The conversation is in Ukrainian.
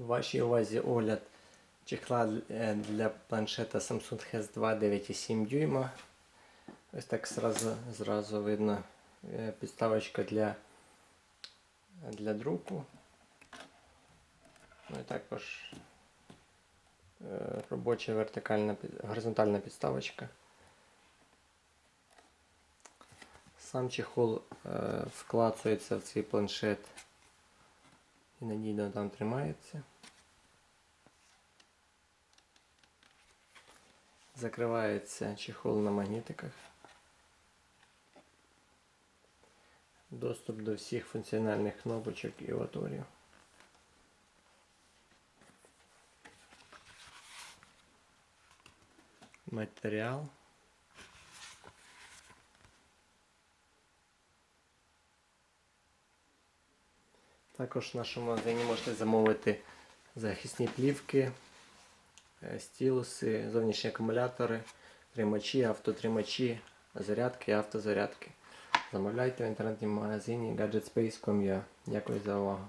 В вашій увазі огляд чехла е, для планшета Samsung S2 9,7 дюйма. Ось так зразу, зразу видно е, підставочка для, для друку. Ну і також е, робоча вертикальна горизонтальна підставочка. Сам чехол вклацується в цей планшет і надійно там тримається. Закривається чехол на магнітиках. Доступ до всіх функціональних кнопочок і оторів. Матеріал. Також в нашому магазині можете замовити захисні плівки, е, стілуси, зовнішні акумулятори, тримачі, автотримачі, зарядки, автозарядки. Замовляйте в інтернетному магазині gadgetspace.com.ua. Дякую за увагу.